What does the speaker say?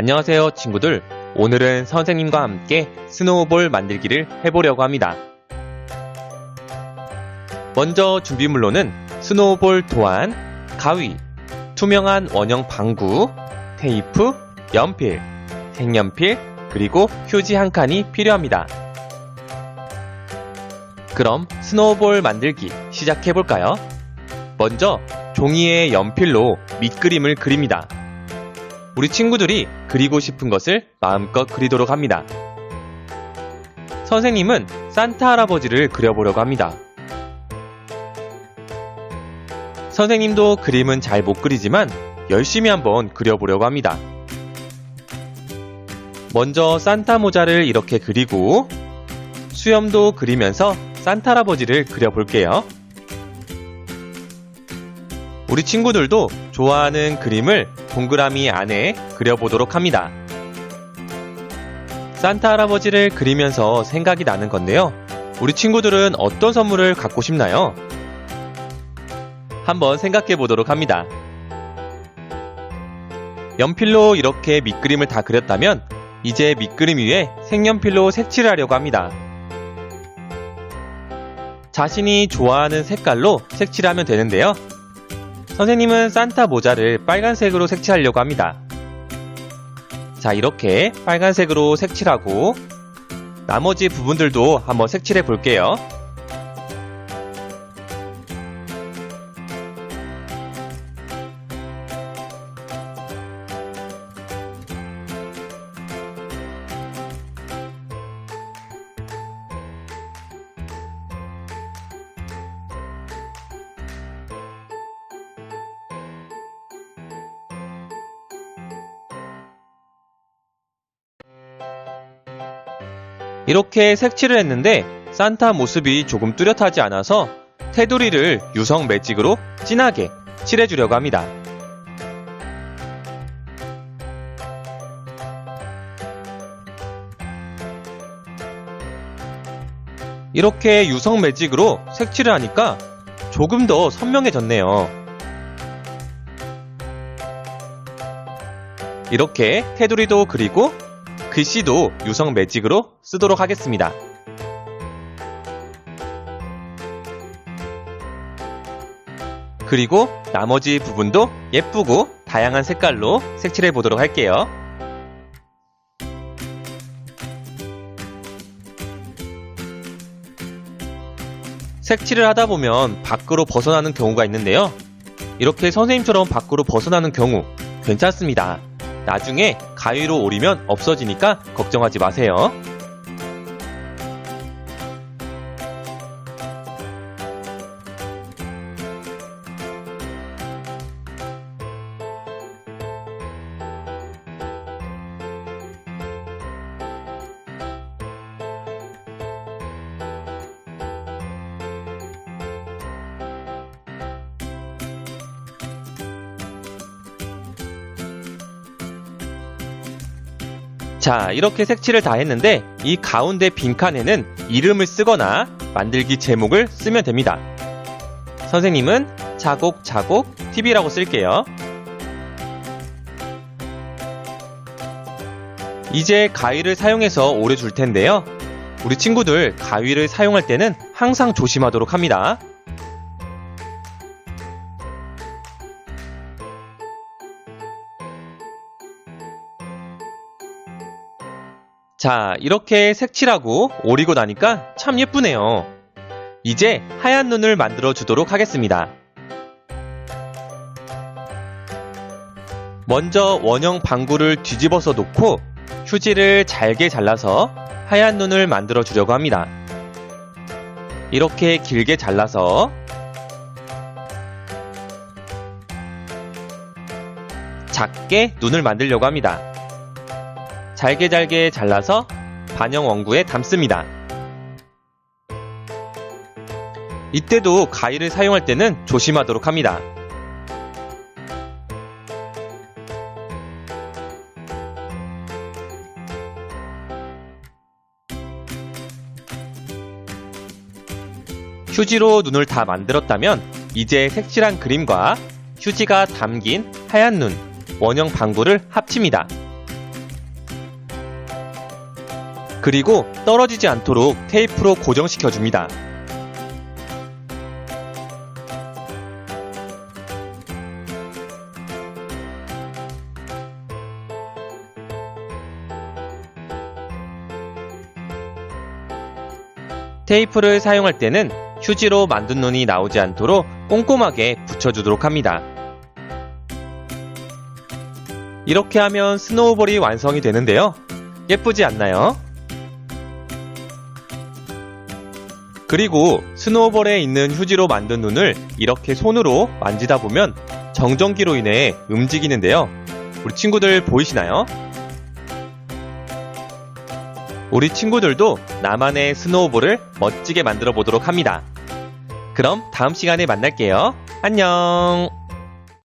안녕하세요 친구들. 오늘은 선생님과 함께 스노우볼 만들기를 해보려고 합니다. 먼저 준비물로는 스노우볼 도안, 가위, 투명한 원형 방구, 테이프, 연필, 색연필, 그리고 휴지 한 칸이 필요합니다. 그럼 스노우볼 만들기 시작해볼까요? 먼저 종이에 연필로 밑그림을 그립니다 우리 친구들이 그리고 싶은 것을 마음껏 그리도록 합니다. 선생님은 산타 할아버지를 그려보려고 합니다. 선생님도 그림은 잘 못 그리지만 열심히 한번 그려보려고 합니다. 먼저 산타 모자를 이렇게 그리고 수염도 그리면서 산타 할아버지를 그려볼게요. 우리 친구들도 좋아하는 그림을 동그라미 안에 그려보도록 합니다. 산타 할아버지를 그리면서 생각이 나는 건데요. 우리 친구들은 어떤 선물을 갖고 싶나요? 한번 생각해 보도록 합니다. 연필로 이렇게 밑그림을 다 그렸다면 이제 밑그림 위에 색연필로 색칠을 하려고 합니다. 자신이 좋아하는 색깔로 색칠하면 되는데요. 선생님은 산타 모자를 빨간색으로 색칠하려고 합니다. 자, 이렇게 빨간색으로 색칠하고 나머지 부분들도 한번 색칠해 볼게요. 이렇게 색칠을 했는데 산타 모습이 조금 뚜렷하지 않아서 테두리를 유성 매직으로 진하게 칠해주려고 합니다. 이렇게 유성 매직으로 색칠을 하니까 조금 더 선명해졌네요. 이렇게 테두리도 그리고 글씨도 유성 매직으로 쓰도록 하겠습니다. 그리고 나머지 부분도 예쁘고 다양한 색깔로 색칠해 보도록 할게요. 색칠을 하다 보면 밖으로 벗어나는 경우가 있는데요. 이렇게 선생님처럼 밖으로 벗어나는 경우 괜찮습니다. 나중에 가위로 오리면 없어지니까 걱정하지 마세요. 자, 이렇게 색칠을 다 했는데 이 가운데 빈칸에는 이름을 쓰거나 만들기 제목을 쓰면 됩니다. 선생님은 자곡자곡 TV라고 쓸게요. 이제 가위를 사용해서 오래 줄 텐데요. 우리 친구들 가위를 사용할 때는 항상 조심하도록 합니다. 자, 이렇게 색칠하고 오리고 나니까 참 예쁘네요. 이제 하얀 눈을 만들어 주도록 하겠습니다. 먼저 원형 방구를 뒤집어서 놓고 휴지를 잘게 잘라서 하얀 눈을 만들어 주려고 합니다. 이렇게 길게 잘라서 작게 눈을 만들려고 합니다. 잘게 잘게 잘라서 반영 원구에 담습니다. 이때도 가위를 사용할 때는 조심하도록 합니다. 휴지로 눈을 다 만들었다면 이제 색칠한 그림과 휴지가 담긴 하얀 눈, 원형 방구를 합칩니다. 그리고 떨어지지 않도록 테이프로 고정시켜 줍니다. 테이프를 사용할 때는 휴지로 만든 눈이 나오지 않도록 꼼꼼하게 붙여주도록 합니다. 이렇게 하면 스노우볼이 완성이 되는데요. 예쁘지 않나요? 그리고 스노우볼에 있는 휴지로 만든 눈을 이렇게 손으로 만지다 보면 정전기로 인해 움직이는데요. 우리 친구들 보이시나요? 우리 친구들도 나만의 스노우볼을 멋지게 만들어 보도록 합니다. 그럼 다음 시간에 만날게요. 안녕!